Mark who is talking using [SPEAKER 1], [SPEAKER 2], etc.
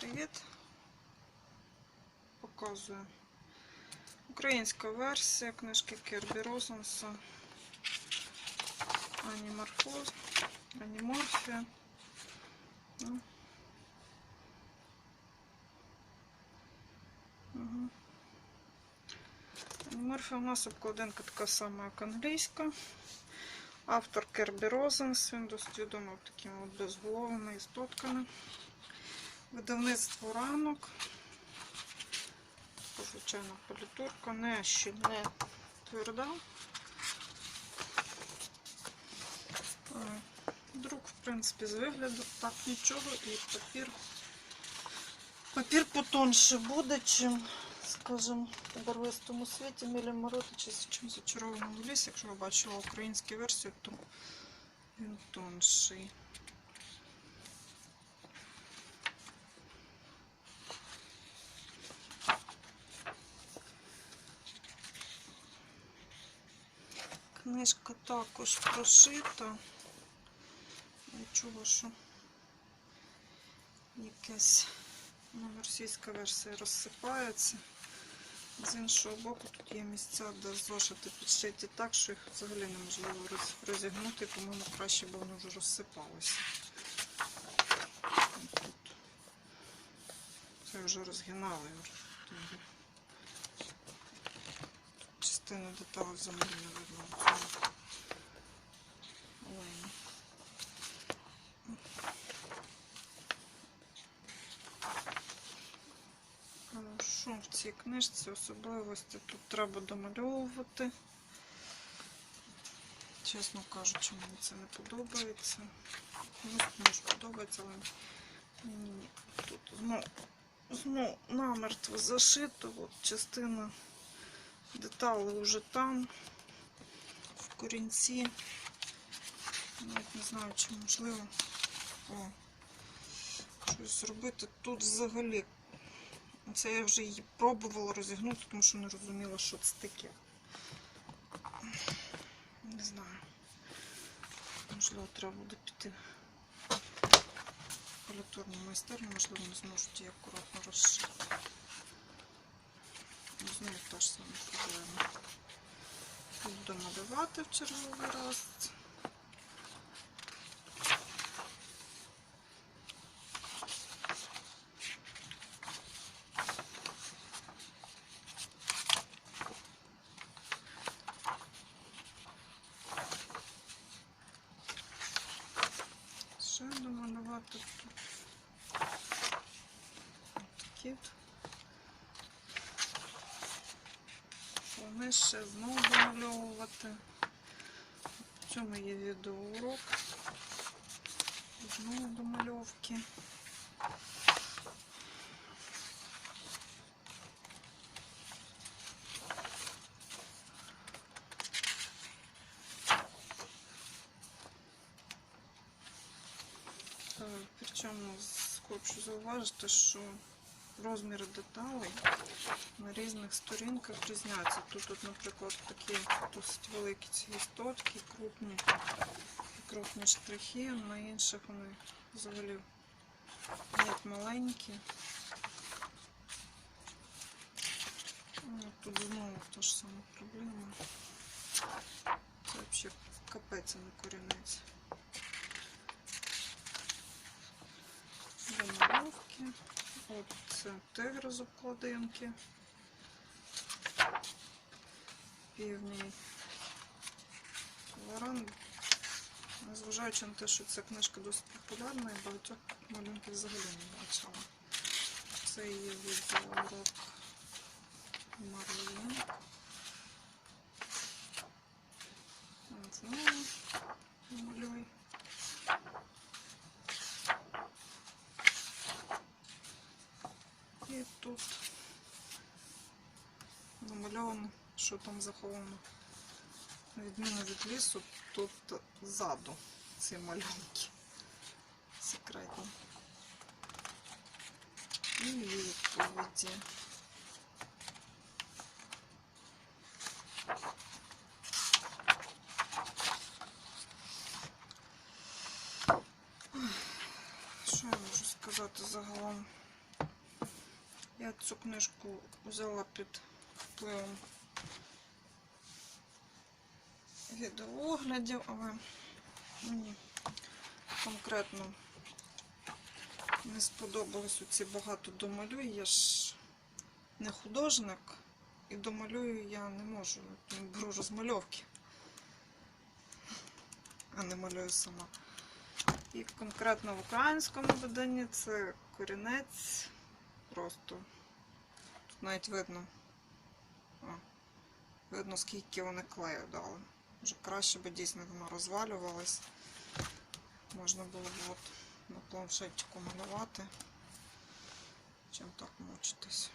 [SPEAKER 1] привіт. Показую. Українська версія книжки Кербі Розенса. Аніморфоз, аніморфія. Ну. Аніморфія у нас обкладинка така сама, як англійська. Автор Кербі Розенс, він досить відомий такими от безголовими істотками. Видавництво ранок. Звичайно, політурка, не ще не тверда. Е, Друк, в принципі, з вигляду так нічого і папір. Папір потонше буде, чим, скажімо, у барвистому світі Мілі Моротичі, чим зачарованому лісі. Якщо ви бачили українську версію, то він тонший. Книжка також прошита. Нічого, що якась ну, російська версія розсипається. З іншого боку, тут є місця, де зошити підшиті так, що їх взагалі неможливо розігнути, по-моєму, краще б вони вже розсипалися. Тут. Це вже розгинали. Частина деталей взагалі не видно. Що в цій книжці особливості тут треба домальовувати. Чесно кажучи, мені це не подобається. Комусь може подобається, але мені ні. Тут знов, знов намертво зашито. От частина деталей вже там, в корінці. Навіть не знаю, чи можливо О, щось зробити. Тут взагалі це я вже її пробувала розігнути, тому що не розуміла, що це таке. Не знаю. Можливо, треба буде піти в політурну майстерню, можливо, не зможуть її акуратно розшити. Ну, Знову та ж проблема. Буду малювати в черговий раз. Ще домалювати тут. Такі. Вони ще знову домальовувати. В цьому є відеоурок. Знову домальовки. Причому хочу зауважити, що розміри деталей на різних сторінках різняться. Тут, от, наприклад, такі досить великі ці істотки, крупні, крупні штрихи, на інших вони взагалі як маленькі. Ну, Тут знову та ж сама проблема. Це взагалі капець, а не корінець. Домальовки. От це тигр з обкладинки. Півній. Варан. Незважаючи на те, що ця книжка досить популярна, і багатьох малюнків взагалі не бачила. Це її відеоурок Марлін. От Знову малюй. І тут намальовано, що там заховано. Відміну від лісу, тут ззаду ці малюнки секретні. І відповіді. Що я можу сказати загалом? Я цю книжку взяла під впливом відеооглядів, але мені конкретно не сподобалось оці багато домалюй. Я ж не художник і домалюю я не можу. Беру розмальовки, а не малюю сама. І конкретно в українському виданні це корінець просто. Тут навіть видно. Видно, скільки вони клею дали. Вже краще би дійсно воно розвалювалось. Можна було б от на планшетчику малювати, чим так мучитись.